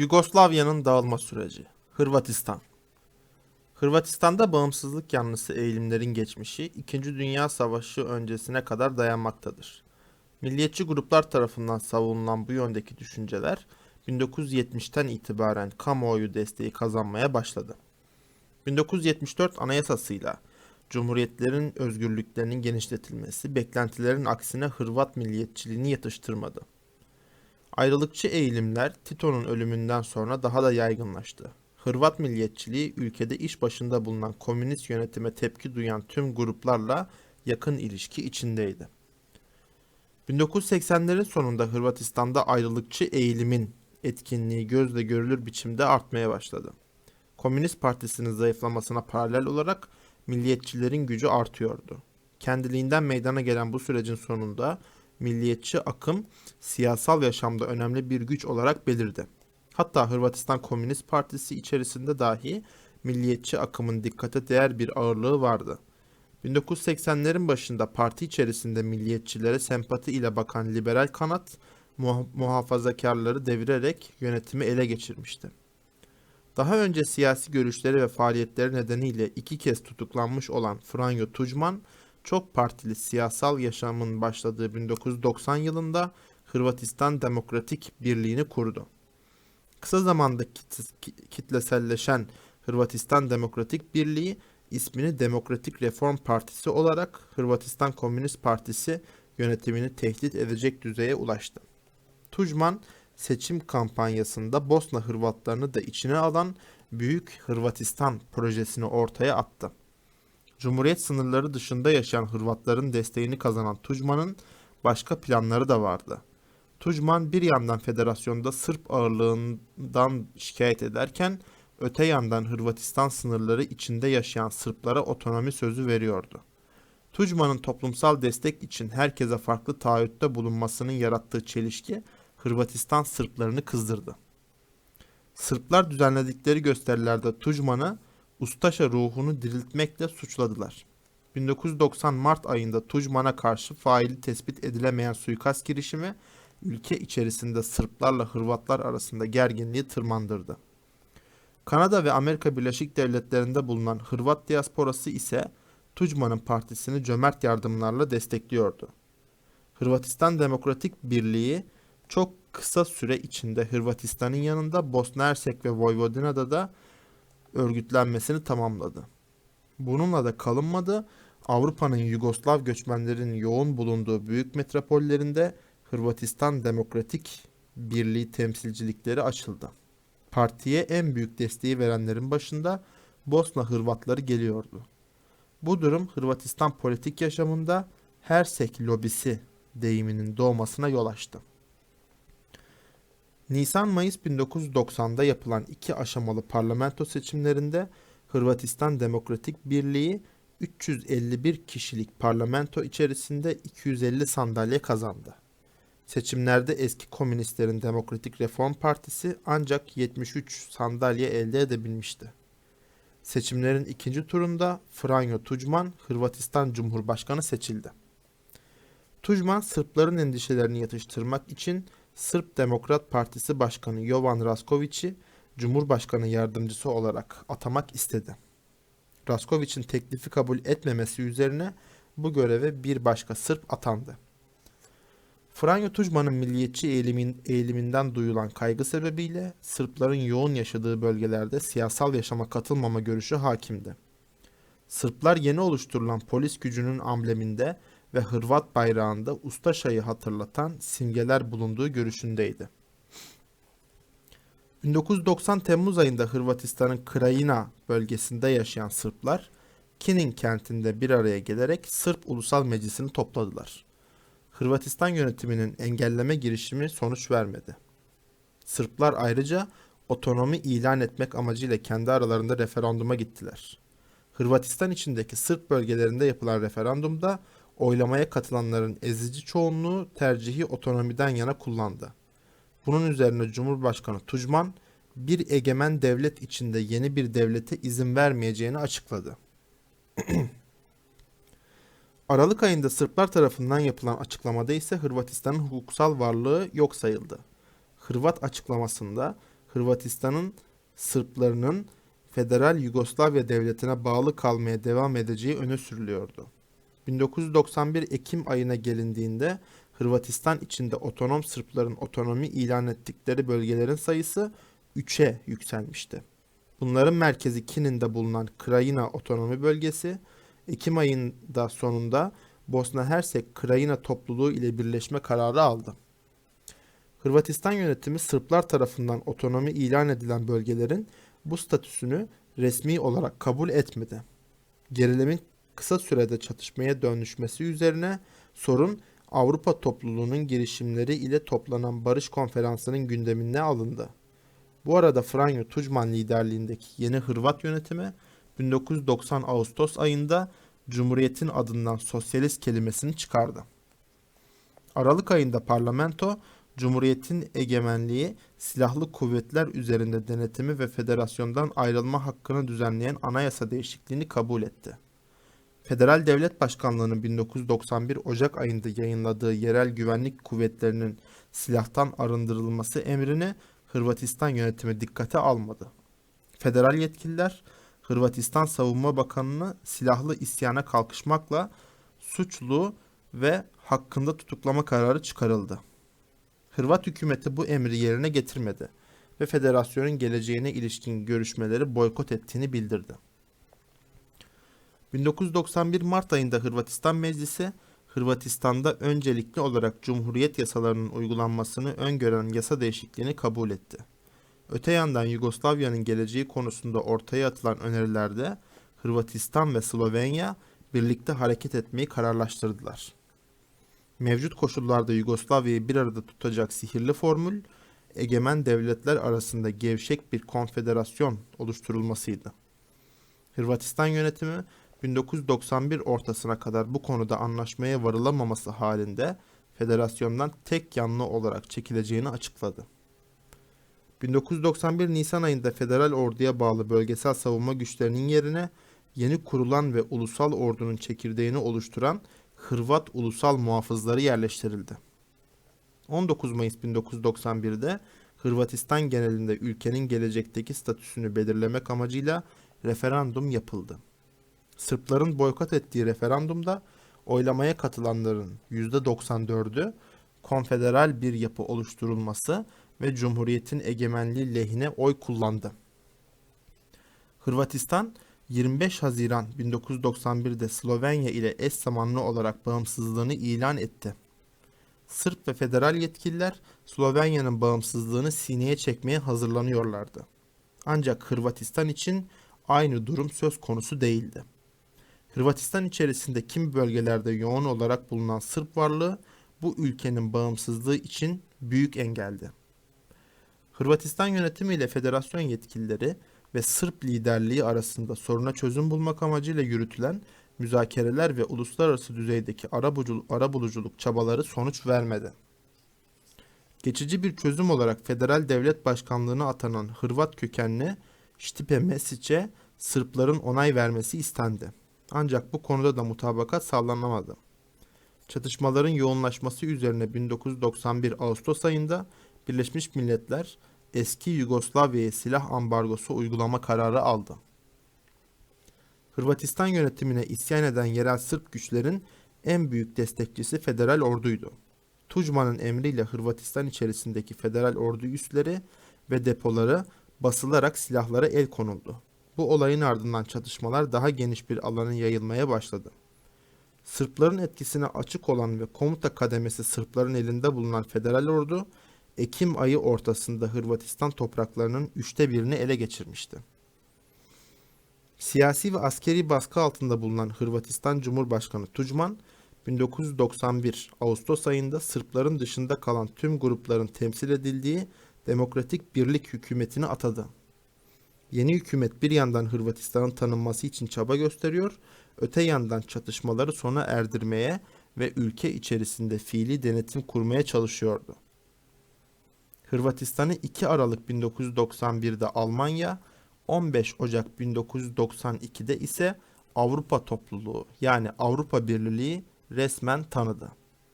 Yugoslavya'nın dağılma süreci. Hırvatistan. Hırvatistan'da bağımsızlık yanlısı eğilimlerin geçmişi 2. Dünya Savaşı öncesine kadar dayanmaktadır. Milliyetçi gruplar tarafından savunulan bu yöndeki düşünceler 1970'ten itibaren kamuoyu desteği kazanmaya başladı. 1974 Anayasasıyla Cumhuriyetlerin özgürlüklerinin genişletilmesi beklentilerin aksine Hırvat milliyetçiliğini yatıştırmadı. Ayrılıkçı eğilimler Tito'nun ölümünden sonra daha da yaygınlaştı. Hırvat milliyetçiliği ülkede iş başında bulunan komünist yönetime tepki duyan tüm gruplarla yakın ilişki içindeydi. 1980'lerin sonunda Hırvatistan'da ayrılıkçı eğilimin etkinliği gözle görülür biçimde artmaya başladı. Komünist Partisi'nin zayıflamasına paralel olarak milliyetçilerin gücü artıyordu. Kendiliğinden meydana gelen bu sürecin sonunda milliyetçi akım siyasal yaşamda önemli bir güç olarak belirdi. Hatta Hırvatistan Komünist Partisi içerisinde dahi milliyetçi akımın dikkate değer bir ağırlığı vardı. 1980'lerin başında parti içerisinde milliyetçilere sempati ile bakan liberal kanat muha- muhafazakarları devirerek yönetimi ele geçirmişti. Daha önce siyasi görüşleri ve faaliyetleri nedeniyle iki kez tutuklanmış olan Franjo Tudjman, çok partili siyasal yaşamın başladığı 1990 yılında Hırvatistan Demokratik Birliği'ni kurdu. Kısa zamanda kit- ki- kitleselleşen Hırvatistan Demokratik Birliği ismini Demokratik Reform Partisi olarak Hırvatistan Komünist Partisi yönetimini tehdit edecek düzeye ulaştı. Tudjman seçim kampanyasında Bosna Hırvatlarını da içine alan Büyük Hırvatistan projesini ortaya attı. Cumhuriyet sınırları dışında yaşayan Hırvatların desteğini kazanan Tudjman'ın başka planları da vardı. Tudjman bir yandan federasyonda Sırp ağırlığından şikayet ederken öte yandan Hırvatistan sınırları içinde yaşayan Sırplara otonomi sözü veriyordu. Tudjman'ın toplumsal destek için herkese farklı taahhütte bulunmasının yarattığı çelişki Hırvatistan Sırplarını kızdırdı. Sırplar düzenledikleri gösterilerde Tudjman'ı ustaşa ruhunu diriltmekle suçladılar. 1990 Mart ayında Tudjman'a karşı faili tespit edilemeyen suikast girişimi ülke içerisinde Sırplarla Hırvatlar arasında gerginliği tırmandırdı. Kanada ve Amerika Birleşik Devletleri'nde bulunan Hırvat diasporası ise Tudjman'ın partisini cömert yardımlarla destekliyordu. Hırvatistan Demokratik Birliği çok kısa süre içinde Hırvatistan'ın yanında Bosna Hersek ve Vojvodina'da da örgütlenmesini tamamladı. Bununla da kalınmadı. Avrupa'nın Yugoslav göçmenlerin yoğun bulunduğu büyük metropollerinde Hırvatistan Demokratik Birliği temsilcilikleri açıldı. Partiye en büyük desteği verenlerin başında Bosna Hırvatları geliyordu. Bu durum Hırvatistan politik yaşamında Hersek lobisi deyiminin doğmasına yol açtı. Nisan-Mayıs 1990'da yapılan iki aşamalı parlamento seçimlerinde Hırvatistan Demokratik Birliği 351 kişilik parlamento içerisinde 250 sandalye kazandı. Seçimlerde eski komünistlerin Demokratik Reform Partisi ancak 73 sandalye elde edebilmişti. Seçimlerin ikinci turunda Franjo Tudjman Hırvatistan Cumhurbaşkanı seçildi. Tudjman Sırpların endişelerini yatıştırmak için Sırp Demokrat Partisi Başkanı Jovan Raskoviç'i Cumhurbaşkanı yardımcısı olarak atamak istedi. Raskoviç'in teklifi kabul etmemesi üzerine bu göreve bir başka Sırp atandı. Franjo Tudjman'ın milliyetçi eğilimin, eğiliminden duyulan kaygı sebebiyle Sırpların yoğun yaşadığı bölgelerde siyasal yaşama katılmama görüşü hakimdi. Sırplar yeni oluşturulan polis gücünün ambleminde ve Hırvat bayrağında ustaşayı hatırlatan simgeler bulunduğu görüşündeydi. 1990 Temmuz ayında Hırvatistan'ın Krajina bölgesinde yaşayan Sırplar, Kinin kentinde bir araya gelerek Sırp Ulusal Meclisi'ni topladılar. Hırvatistan yönetiminin engelleme girişimi sonuç vermedi. Sırplar ayrıca otonomi ilan etmek amacıyla kendi aralarında referanduma gittiler. Hırvatistan içindeki Sırp bölgelerinde yapılan referandumda oylamaya katılanların ezici çoğunluğu tercihi otonomiden yana kullandı. Bunun üzerine Cumhurbaşkanı Tudjman bir egemen devlet içinde yeni bir devlete izin vermeyeceğini açıkladı. Aralık ayında Sırplar tarafından yapılan açıklamada ise Hırvatistan'ın hukuksal varlığı yok sayıldı. Hırvat açıklamasında Hırvatistan'ın Sırplarının Federal Yugoslavya Devleti'ne bağlı kalmaya devam edeceği öne sürülüyordu. 1991 Ekim ayına gelindiğinde Hırvatistan içinde otonom Sırpların otonomi ilan ettikleri bölgelerin sayısı 3'e yükselmişti. Bunların merkezi Kinin'de bulunan Krajina Otonomi Bölgesi, Ekim ayında sonunda Bosna Hersek Krajina topluluğu ile birleşme kararı aldı. Hırvatistan yönetimi Sırplar tarafından otonomi ilan edilen bölgelerin bu statüsünü resmi olarak kabul etmedi. Gerilimin kısa sürede çatışmaya dönüşmesi üzerine sorun Avrupa topluluğunun girişimleri ile toplanan barış konferansının gündemine alındı. Bu arada Franjo Tudjman liderliğindeki yeni Hırvat yönetimi 1990 Ağustos ayında Cumhuriyet'in adından sosyalist kelimesini çıkardı. Aralık ayında parlamento Cumhuriyet'in egemenliği, silahlı kuvvetler üzerinde denetimi ve federasyondan ayrılma hakkını düzenleyen anayasa değişikliğini kabul etti. Federal Devlet Başkanlığı'nın 1991 Ocak ayında yayınladığı yerel güvenlik kuvvetlerinin silahtan arındırılması emrini Hırvatistan yönetimi dikkate almadı. Federal yetkililer Hırvatistan Savunma Bakanı'nı silahlı isyana kalkışmakla suçlu ve hakkında tutuklama kararı çıkarıldı. Hırvat hükümeti bu emri yerine getirmedi ve federasyonun geleceğine ilişkin görüşmeleri boykot ettiğini bildirdi. 1991 Mart ayında Hırvatistan Meclisi, Hırvatistan'da öncelikli olarak Cumhuriyet yasalarının uygulanmasını öngören yasa değişikliğini kabul etti. Öte yandan Yugoslavya'nın geleceği konusunda ortaya atılan önerilerde Hırvatistan ve Slovenya birlikte hareket etmeyi kararlaştırdılar. Mevcut koşullarda Yugoslavya'yı bir arada tutacak sihirli formül, egemen devletler arasında gevşek bir konfederasyon oluşturulmasıydı. Hırvatistan yönetimi 1991 ortasına kadar bu konuda anlaşmaya varılamaması halinde federasyondan tek yanlı olarak çekileceğini açıkladı. 1991 Nisan ayında federal orduya bağlı bölgesel savunma güçlerinin yerine yeni kurulan ve ulusal ordunun çekirdeğini oluşturan Hırvat ulusal muhafızları yerleştirildi. 19 Mayıs 1991'de Hırvatistan genelinde ülkenin gelecekteki statüsünü belirlemek amacıyla referandum yapıldı. Sırpların boykot ettiği referandumda oylamaya katılanların %94'ü konfederal bir yapı oluşturulması ve Cumhuriyet'in egemenliği lehine oy kullandı. Hırvatistan 25 Haziran 1991'de Slovenya ile eş zamanlı olarak bağımsızlığını ilan etti. Sırp ve federal yetkililer Slovenya'nın bağımsızlığını sineye çekmeye hazırlanıyorlardı. Ancak Hırvatistan için aynı durum söz konusu değildi. Hırvatistan içerisinde kimi bölgelerde yoğun olarak bulunan Sırp varlığı bu ülkenin bağımsızlığı için büyük engeldi. Hırvatistan yönetimi ile federasyon yetkilileri ve Sırp liderliği arasında soruna çözüm bulmak amacıyla yürütülen müzakereler ve uluslararası düzeydeki arabuluculuk çabaları sonuç vermedi. Geçici bir çözüm olarak Federal Devlet Başkanlığı'na atanan Hırvat kökenli Stipe Mesic'e Sırpların onay vermesi istendi. Ancak bu konuda da mutabakat sağlanamadı. Çatışmaların yoğunlaşması üzerine 1991 Ağustos ayında Birleşmiş Milletler eski Yugoslavya'ya silah ambargosu uygulama kararı aldı. Hırvatistan yönetimine isyan eden yerel Sırp güçlerin en büyük destekçisi federal orduydu. Tujman'ın emriyle Hırvatistan içerisindeki federal ordu üsleri ve depoları basılarak silahlara el konuldu. Bu olayın ardından çatışmalar daha geniş bir alana yayılmaya başladı. Sırpların etkisine açık olan ve komuta kademesi Sırpların elinde bulunan federal ordu Ekim ayı ortasında Hırvatistan topraklarının üçte birini ele geçirmişti. Siyasi ve askeri baskı altında bulunan Hırvatistan Cumhurbaşkanı Tuđman, 1991 Ağustos ayında Sırpların dışında kalan tüm grupların temsil edildiği Demokratik Birlik hükümetini atadı. Yeni hükümet bir yandan Hırvatistan'ın tanınması için çaba gösteriyor, öte yandan çatışmaları sona erdirmeye ve ülke içerisinde fiili denetim kurmaya çalışıyordu. Hırvatistan'ı 2 Aralık 1991'de Almanya, 15 Ocak 1992'de ise Avrupa Topluluğu yani Avrupa Birliği resmen tanıdı.